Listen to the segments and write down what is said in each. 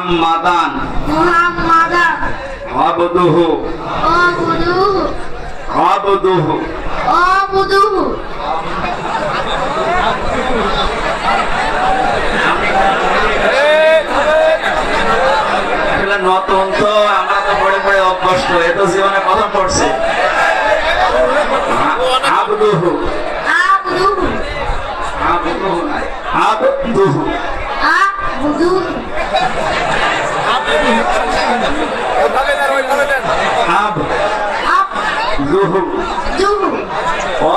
মুহাম্মাদান। মুহাম্মাদান। আবদুহু। আবুদুহু। আবদুহু। আবুদুহু। নতুন তো আমরা তো পড়ে পড়ে অভ্যস্ত এ তো জীবনে প্রথম পড়ছে। আবদুহু। আবুদুহু। আবদুহু আবদুহু। আবুদুহু আব আবদুহু দুহু ও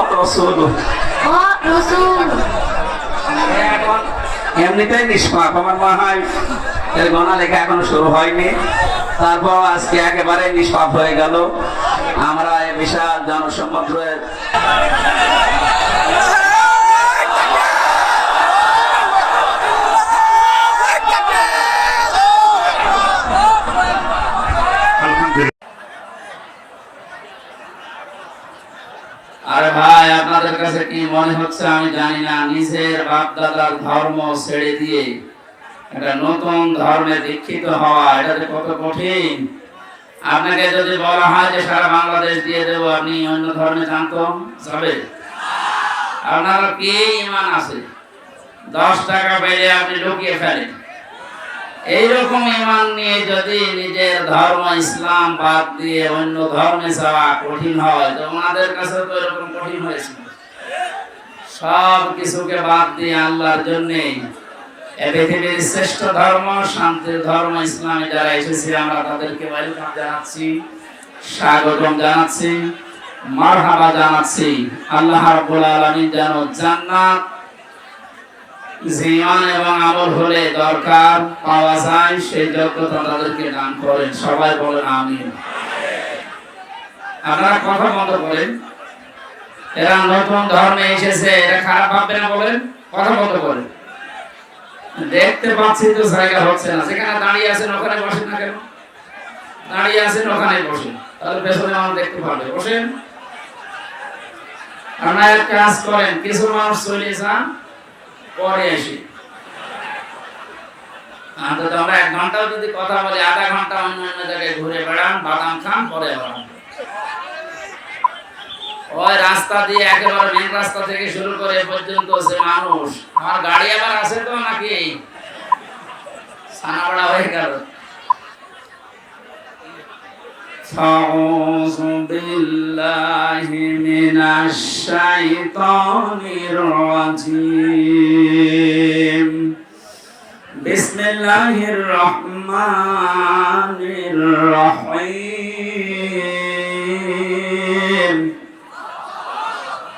রসুলু এমনিতেই নিষ্পাপ আমার মনে হয়। এর গণা লেখা এখনও শুরু হয়নি। তারপর আজকে একেবারে নিষ্পাপ হয়ে গেল। আমরা এই বিশাল জনসমুদ্রের আরে ভাই আপনাদের কাছে কি মনে হচ্ছে আমি জানি না, নিজের বাপ দাদার ধর্ম ছেড়ে দিয়ে একটা নতুন ধর্মে দীক্ষিত হওয়া, এটা যে কত কঠিন। আপনাকে যদি বলা হয় যে সারা বাংলাদেশ দিয়ে দেবো, আপনি অন্য ধর্মে জানতো যাবে আপনার কি ইমান আছে? দশ টাকা পেলে আপনি লুকিয়ে ফেলেন। এইরকম ইমান নিয়ে যদি নিজের ধর্ম ইসলাম বাদ দিয়ে অন্য ধর্মে যাওয়া কঠিন হয়, তো ওনাদের কাছে তো এরকম কঠিন হয়েছিল সব কিছুকে বাদ দিয়ে আল্লাহর জন্যে পৃথিবীর শ্রেষ্ঠ ধর্ম, শান্তির ধর্ম, ইসলামে যারা এসেছে, আমরা তাদেরকে ওয়েলকাম জানাচ্ছি, স্বাগতম জানাচ্ছি, মারহাবা জানাচ্ছি। আল্লাহ রাব্বুল আলামিন জান্নাত জীবন এবং আমল হলে দরকার পাওয়া যায়, সেই যোগ্যতা তাদেরকে দান করেন। সবাই বলেন আমিন। আপনারা কথা বন্ধ করেন এরা নতুন ধর্মে এসেছে এটা খারাপ ভাববে না বলেন, কথা বন্ধ করেন দেখতে পাচ্ছি তো জায়গা হচ্ছে না, যেখানে দাঁড়িয়ে আছেন ওখানে বসেন না কেন? দাঁড়িয়ে আছেন ওখানে বসেন, তাহলে পেছনে মানুষ দেখতে পাবে বসেন। আপনারা কাজ করেন, কিছু মানুষ চলে যান, পরে আসি। আমরা এক ঘন্টাও যদি কথা বলি, আধা ঘণ্টা অন্য অন্য জায়গায় ঘুরে বেড়ান, বাদাম খান, পরে বেড়ান ওই রাস্তা দিয়ে একেবারে মেন রাস্তা থেকে শুরু করে এ পর্যন্ত যে মানুষ আমার গাড়ি আবার আছে তো নাকি সানাপাড়া হয়ে গেল أعوذ بالله من الشيطان الرجيم بسم الله الرحمن الرحيم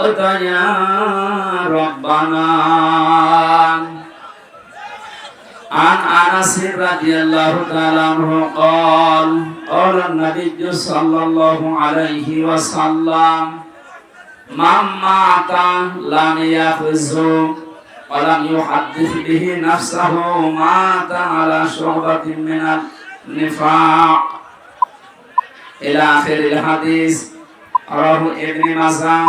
صدقت يا ربنا عن انس رضي الله تعالى عنه قال قال النبي صلى الله عليه وسلم من مات لم يخزه ولم يحدث به نفسه مات على شعبة من النفاق إلى آخر الحديث رواه ابن ماجه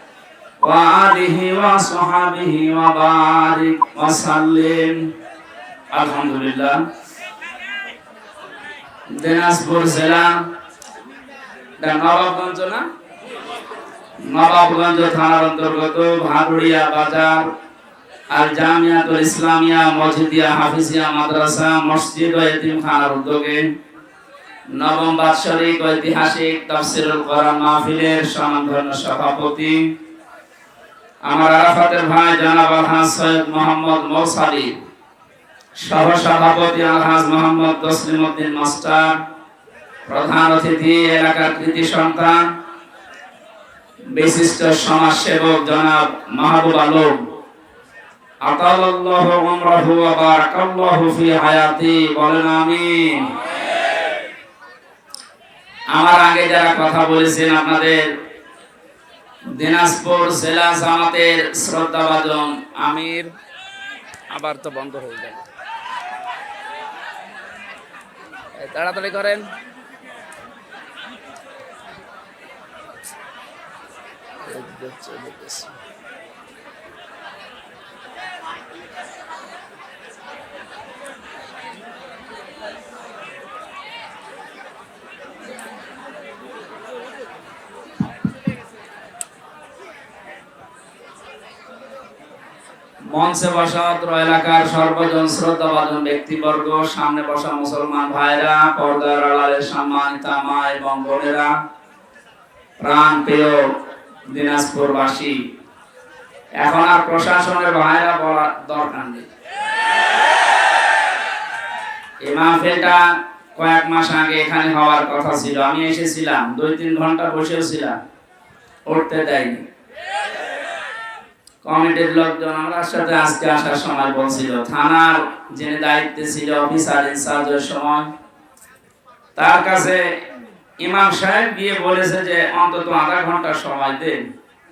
وآله وصحبه وبارك وسلم আলহামদুলিল্লাহ দিনাজপুর জেলা এটা নবাবগঞ্জ না নবাবগঞ্জ থানার অন্তর্গত ভাদুড়িয়া বাজার আল জামিয়াতুল ইসলামিয়া মসজিদিয়া হাফিজিয়া মাদ্রাসা মসজিদ ও এতিমখানার উদ্যোগে নবম বাৎসরিক ঐতিহাসিক তাফসিরুল কোরআন মাহফিলের সম্মানধন্য সভাপতি আমার আরাফাতের ভাই জনাব আলহাজ সৈয়দ মোহাম্মদ মৌসালি সহ সভাপতি আলহাজ মোহাম্মদ তসলিম উদ্দিন মাস্টার, প্রধান অতিথি, এলাকার কৃতি সন্তান, বিশিষ্ট সমাজসেবক জনাব মাহবুব আলম। আতালাল্লাহু উমরাহু ওয়া বারাকাল্লাহু ফি হায়াতি, বলেন আমিন। আমার আগে যারা কথা বলেছেন আপনাদের দিনাজপুর জেলা জামাতের শ্রদ্ধাভাজন আমির। আবার তো বন্ধ হয়ে যায় তাড়াতাড়ি করেন। চলে গেছে। মঞ্চে বসা এলাকার সর্বজন শ্রদ্ধাভাজন ব্যক্তিবর্গ, সামনে বসা মুসলমান ভাইরা, পর্দার আড়ালের সম্মানিত মা এবং বোনেরা, প্রাণ প্রিয় দিনাজপুরবাসী, এখন আর প্রশাসনের ভাইরা বলার দরকার নেই। মাহফিলটা কয়েক মাস আগে এখানে হওয়ার কথা ছিল। আমি এসেছিলাম, দুই তিন ঘণ্টা বসেও ছিলাম, উঠতে দেয়নি। কমিটির লোকজন আমার সাথে আজকে আসার সময় বলছিল, থানার যিনি দায়িত্বে ছিল অফিসার ইনচার্জের সময়, তার কাছে ইমাম সাহেব গিয়ে বলেছে যে, অন্তত আধা ঘণ্টা সময় দেন,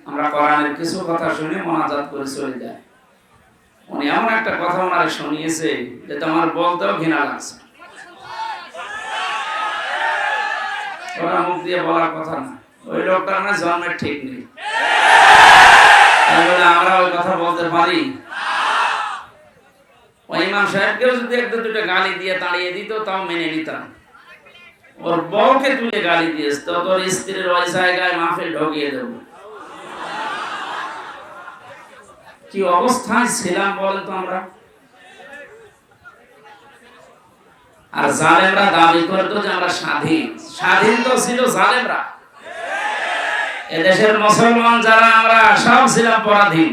আমরা কোরআনের কিছু কথা শুনে মোনাজাত করে চলে যায় উনি এমন একটা কথা ওনারে শুনিয়েছে যে, তোমার বলতেও ঘৃণা লাগছে। ওরা মুখ দিয়ে বলার কথা না। ওই লোকটা না জন্মের ঠিক নেই। তাহলে আমরা ওই কথা বলতে পারি? ওই ইমাম সাহেবকেও যদি একটা দুটো গালি দিয়ে তাড়িয়ে দিত, তাও মেনে নিতাম। ওর বউকে তুলে গালি তো তোর স্ত্রীর ওই জায়গায় মাহফিল ঢুকিয়ে দেবো। কি অবস্থায় ছিলাম বলেন তো আমরা? আর জালেমরা দাবি করতো যে আমরা স্বাধীন। স্বাধীন তো ছিল জালেমরা। এদেশের মুসলমান যারা, আমরা সব ছিলাম পরাধীন।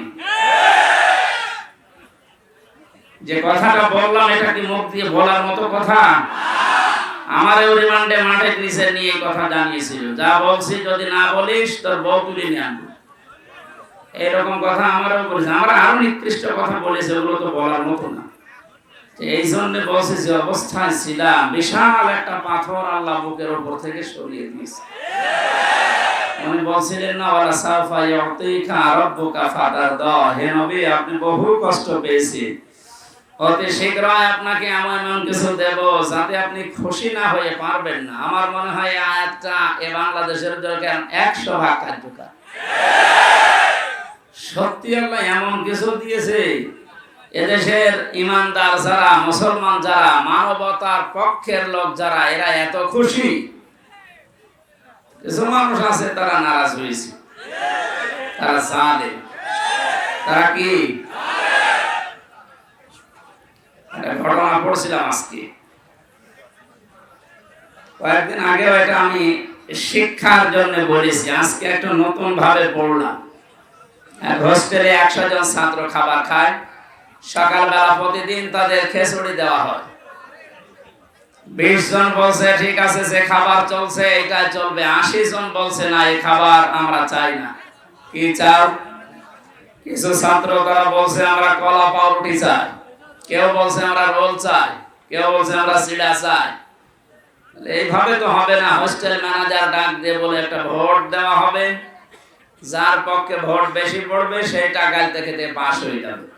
যে কথাটা বললাম, এটা কি মুখ দিয়ে বলার মতো কথা? আমার ওই রিমান্ডে মাঠে নিচে নিয়ে কথা জানিয়েছিল। যা বলছি, যদি না বলিস, তোর বউ তুলে নিয়ে আনব। এরকম কথা আমারও বলেছে। আমরা আরও নিকৃষ্ট কথা বলেছে, ওগুলো তো বলার মতো না। এই জন্য বলছে যে অবস্থায় ছিলাম, বিশাল একটা পাথর আল্লাহ বুকের উপর থেকে সরিয়ে দিয়েছে। উনি বলছিলেন না ওরা সাফা ইয়াতিকা রাব্বুকা ফাতারদ। হে নবী, আপনি বহু কষ্ট পেয়েছেন অতি শীঘ্রই আপনাকে এমন এমন কিছু দেব যাতে আপনি খুশি না হয়ে পারবেন না। আমার মনে হয় আয়াতটা এ বাংলাদেশের দরকার একশো ভাগ কার্যকর। সত্যি আল্লাহ এমন কিছু দিয়েছে, এদেশের ইমানদার যারা, মুসলমান যারা, মানবতার পক্ষের লোক যারা, এরা এত খুশি। কিছু মানুষ আছে, তারা নারাজ হয়েছে। তারা সালে তারা কি? ঘটনা পড়ছিলাম আজকে। কয়েকদিন আগেও এটা আমি শিক্ষার জন্য বলেছি, আজকে একটা নতুন ভাবে পড়লাম হোস্টেলে একশো জন ছাত্র খাবার খায়। সকালবেলা প্রতিদিন তাদের খেচুড়ি দেওয়া হয়। বিশ জন বলছে, ঠিক আছে, যে খাবার চলছে, এটা চলবে। আশি জন বলছে, না, এই খাবার আমরা চাই না। কি চাই। কেউ বলছে, আমরা রোল চাই। কেউ বলছে, আমরা চাই। এইভাবে তো হবে না। হোস্টেল ম্যানেজার ডাক দিয়ে বলে, একটা ভোট দেওয়া হবে। যার পক্ষে ভোট বেশি পড়বে, সেই টাকায় থেকে পাশ হয়ে যাবে।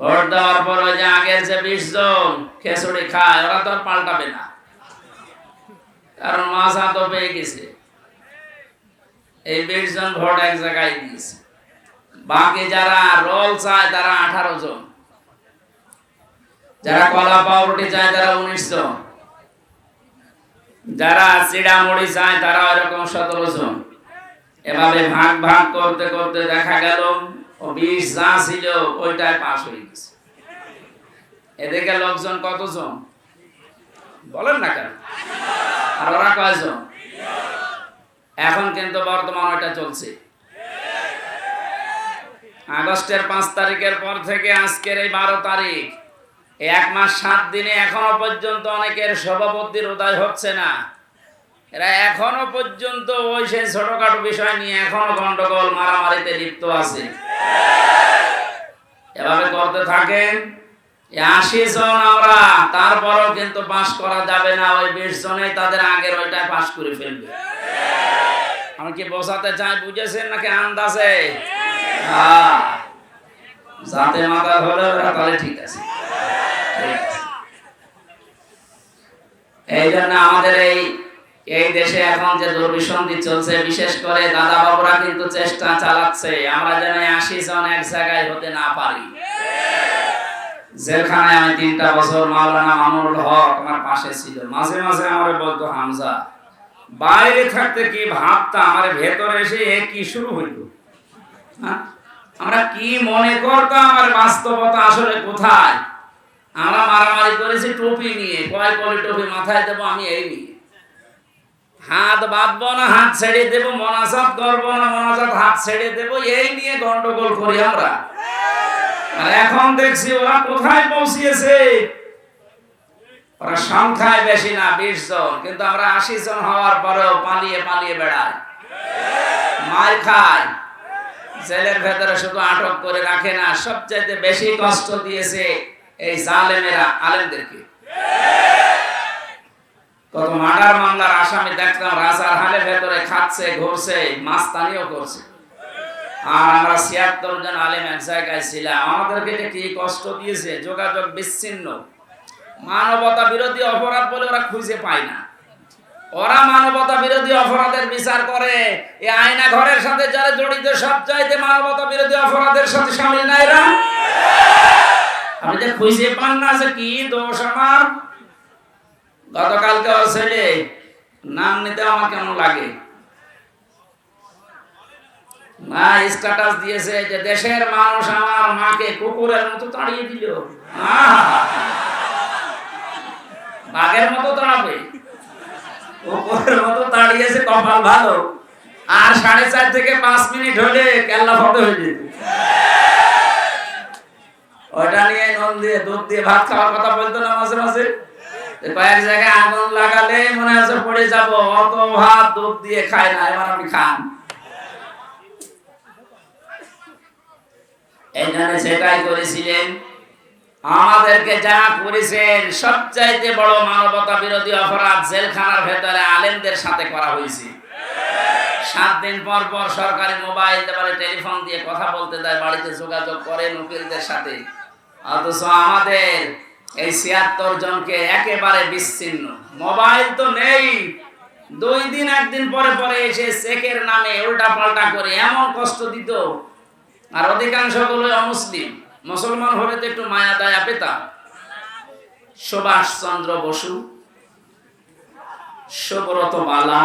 ভোট দেওয়ার পর যে আগের যে বিশ জন খেসুড়ি খায়, ওরা তো পাল্টাবে না। কারণ মাছা তো পেয়ে গেছে। এই বিশ জন ভোট এক জায়গায় দিয়েছে। বাকি যারা রোল চায়, তারা আঠারো জন। যারা কলা পাউরুটি চায়, তারা উনিশ জন। যারা চিড়া মুড়ি চায়, তারা ওরকম সতেরো জন। এভাবে ভাগ ভাগ করতে করতে দেখা গেল ও বিশ যা ছিল, ওইটাই পাশ হয়ে গেছে। এদিকে লোকজন কতজন? বলেন না কেন? আর ওরা কয়জন? এখন কিন্তু বর্তমান ওইটা চলছে। আগস্টের পাঁচ তারিখের পর থেকে আজকের এই বারো তারিখ, এক মাস সাত দিনে এখনও পর্যন্ত অনেকের সভাপতির উদয় হচ্ছে না। এরা এখনও পর্যন্ত ওই সেই ছোটখাটো বিষয় নিয়ে এখনও গন্ডগোল, মারামারিতে লিপ্ত আছে। এভাবে করতে থাকেন। আশি জন আমরা, তারপরও কিন্তু পাশ করা যাবে না। ওই বিশ জনেই তাদের আগের ওইটাই পাশ করে ফেলবে। আমি কি বোঝাতে চাই, বুঝেছেন নাকি আন্দাজে? হ্যাঁ। যাতে মাথা ধরে ওরা তাহলে ঠিক আছে। এই জন্য আমাদের এই এই দেশে এখন যে দুর্বিসন্ধি চলছে, বিশেষ করে দাদা বাবুরা কিন্তু চেষ্টা চালাচ্ছে, আমরা যেন আশি জন এক জায়গায় হতে না পারি। জেলখানায় আমি তিনটা বছর মাওলানা মামুনুল হক আমার পাশে ছিল। মাঝে মাঝে আমার বলতো, হামজা, বাইরে থাকতে কি ভাবতাম আমার ভেতরে এসে কি শুরু হইল? হ্যাঁ? আমরা কি মনে করতাম আর বাস্তবতা আসলে কোথায়? আমরা মারামারি করেছি টুপি নিয়ে, কয় কলে টুপি মাথায় দেবো আমি এই নিয়ে। হাত বাঁধবো না, হাত ছেড়ে দেবো, মনাজাত করব না, মনাজাত হাত ছেড়ে দেবো, এই নিয়ে গন্ডগোল করি আমরা। আর এখন দেখছি ওরা কোথায় পৌঁছিয়েছে? ওরা সংখ্যায় বেশি না, বিশ জন, কিন্তু আমরা আশি জন হওয়ার পরেও পালিয়ে পালিয়ে বেড়াই মার খায়। জেলের ভেতরে শুধু আটক করে রাখে না, সবচাইতে বেশি কষ্ট দিয়েছে এই জালেমেরা, আলেমদেরকে। কত মার্ডার মামলার আসামি দেখলাম, রাজার হালে ভেতরে খাচ্ছে, ঘুরছে, মাস্তানিও করছে। আর আমরা ছিয়াত্তর জন আলেম এক জায়গায় ছিলাম। আমাদেরকে কি কষ্ট দিয়েছে? যোগাযোগ বিচ্ছিন্ন। মানবতা বিরোধী অপরাধ বলে ওরা খুঁজে পায় না। ওরা মানবতা বিরোধী অপরাধের বিচার করে। আয়না ঘরের সাথে যারা জড়িত, সব চাইতে মানবতা বিরোধী অপরাধের সাথে সামিল না আপনি যে খুঁজে পান না যে কি দোষ আমার? গতকালকে ছেলে, নাম নিতে আমার কেমন লাগে? মা স্ট্যাটাস দিয়েছে যে দেশের মানুষ আমার মাকে কুকুরের মতো তাড়িয়ে দিল। বাঘের মতো তাড়াবে। কুকুরের মতো তাড়িয়েছে, কপাল ভালো। আর সাড়ে চার থেকে পাঁচ মিনিট হলে কেল্লা ফটো হয়ে যেত ওটা নিয়ে নুন দিয়ে, দুধ দিয়ে ভাত খাওয়ার কথা বলতো না মাঝে মাঝে? আমাদেরকে যা করেছেন, সবচাইতে বড় মানবতা বিরোধী অপরাধ জেলখানার ভেতরে আলেমদের সাথে করা হয়েছে। সাত দিন পর পর সরকারি মোবাইল তারপরে টেলিফোন দিয়ে কথা বলতে দেয়, বাড়িতে যোগাযোগ করে উকিলদের সাথে। অথচ আমাদের এই ছিয়াত্তর জনকে একেবারে বিচ্ছিন্ন। মোবাইল তো নেই। দুই দিন, একদিন পরে পরে এসে চেকের নামে উল্টা পাল্টা করে এমন কষ্ট দিত। আর অধিকাংশগুলো অমুসলিম। মুসলমান হলে তো একটু মায়া, দয়া পেতাম। সুভাষ চন্দ্র বসু, সুব্রত বালা,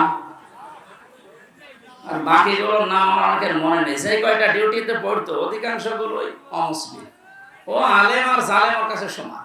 আর বাকিগুলোর নাম আমার অনেকের মনে নেই। সেই কয়টা ডিউটিতে পড়তো, অধিকাংশ গুলোই অমুসলিম। ও আলেম আর জালেমের কাছে সমান।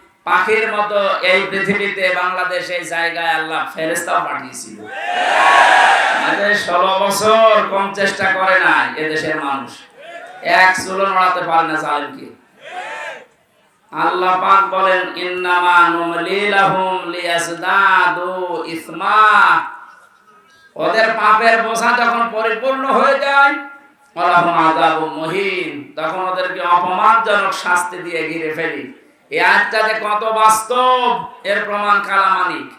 পাখির মতো এই পৃথিবীতে, বাংলাদেশ এই জায়গায় আল্লাহ ফেরেস্তাও পাঠিয়েছিল। ষোলো বছর কম চেষ্টা করে না এদেশের মানুষ। এক চুলো নড়াতে পারে না জালেমকে। আল্লাহ পাক বলেন, ইন্নামা লিয়াজদাদু ইসমা। ওদের পাপের বোঝা যখন পরিপূর্ণ হয়ে যায় ওলাহুম আযাবু মুহিন। তখন ওদেরকে অপমানজনক শাস্তি দিয়ে ঘিরে ফেলি। এই আয়াতটা যে কত বাস্তব? এর প্রমাণ কালামানিক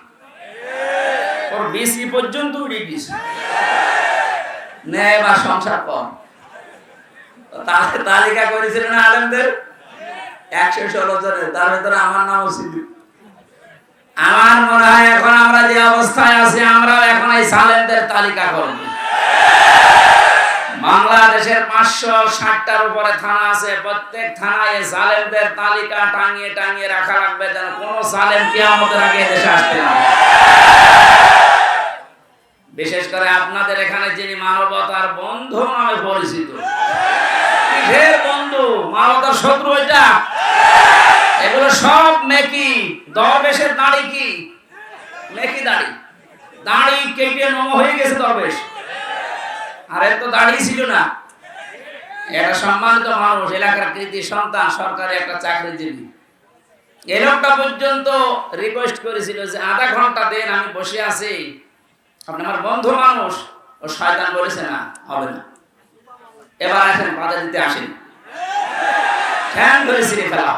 ওর বিসি পর্যন্ত ন্যায় বা সংসার কর। তা- তালিকা করেছিলেন আলেমদের? একশো ষোলো জনের। তার ভিতরে আমার নামও ছিল। আমার মনে হয় এখন আমরা যে অবস্থায় আছি, আমরাও এখন এই সালেমদের তালিকা করব। বাংলাদেশের পাঁচশো ষাটটার উপরে থানা আছে। প্রত্যেক থানায় এই সালেমদের তালিকা টাঙিয়ে টাঙিয়ে রাখা লাগবে যেন কোন সালেম কিয়ামতের আগে দেশে আসতে না বিশেষ করে আপনাদের এখানে যিনি মানবতার বন্ধু নামে পরিচিত। বন্ধু? মানবতার শত্রু এটা। এগুলো সব মেকি দরবেশের দাড়ি কি? মেকি দাড়ি। দাড়ি কেটে নম হয়ে গেছে দরবেশ। আর এর তো দাড়ি ছিল না। এটা সম্মানিত মানুষ, এলাকার কৃতি সন্তান, সরকারি একটা চাকরিজীবী। এই লোকটা পর্যন্ত রিকোয়েস্ট করেছিল যে আধা ঘণ্টা দেন, আমি বসে আছি। আপনি আমার বন্ধু মানুষ, ও শয়তান বলেছে না, হবে না। এবার আসেন, বাধা দিতে আসেন। ঠ্যাং ধরে ছিঁড়ে ফেলা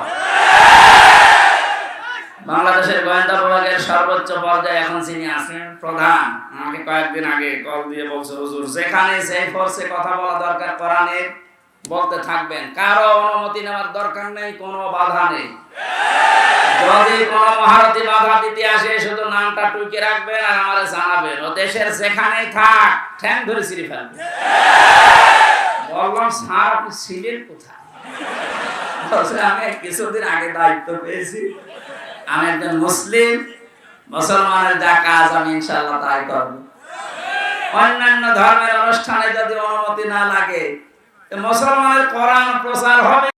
বাংলাদেশের গোয়েন্দা বিভাগের সর্বোচ্চ পর্যায়ে এখন যিনি আছেন, প্রধান, আমাকে কয়েকদিন আগে কল দিয়ে বলছে, হুজুর, যেখানে সেই ফোর্সে কথা বলা দরকার, কোরআনের বলতে থাকবেন, কারও অনুমতি নেওয়ার দরকার নেই, কোনো বাধা নেই। যদি কোনো মহারথী বাধা দিতে আসে, শুধু নামটা টুকে রাখবেন আর আমার জানাবেন। ও দেশের যেখানেই থাক, ঠ্যাং ধরে ছিঁড়ে ফেলবেন বললাম, স্যার, আপনি কোথায়? আমি কিছুদিন আগে দায়িত্ব পেয়েছি। আমি একজন মুসলিম। মুসলমানের যা কাজ, আমি ইনশাআল্লাহ তাই করব। অন্যান্য ধর্মের অনুষ্ঠানে যদি অনুমতি না লাগে মুসলমানের কোরআন প্রচার হবে।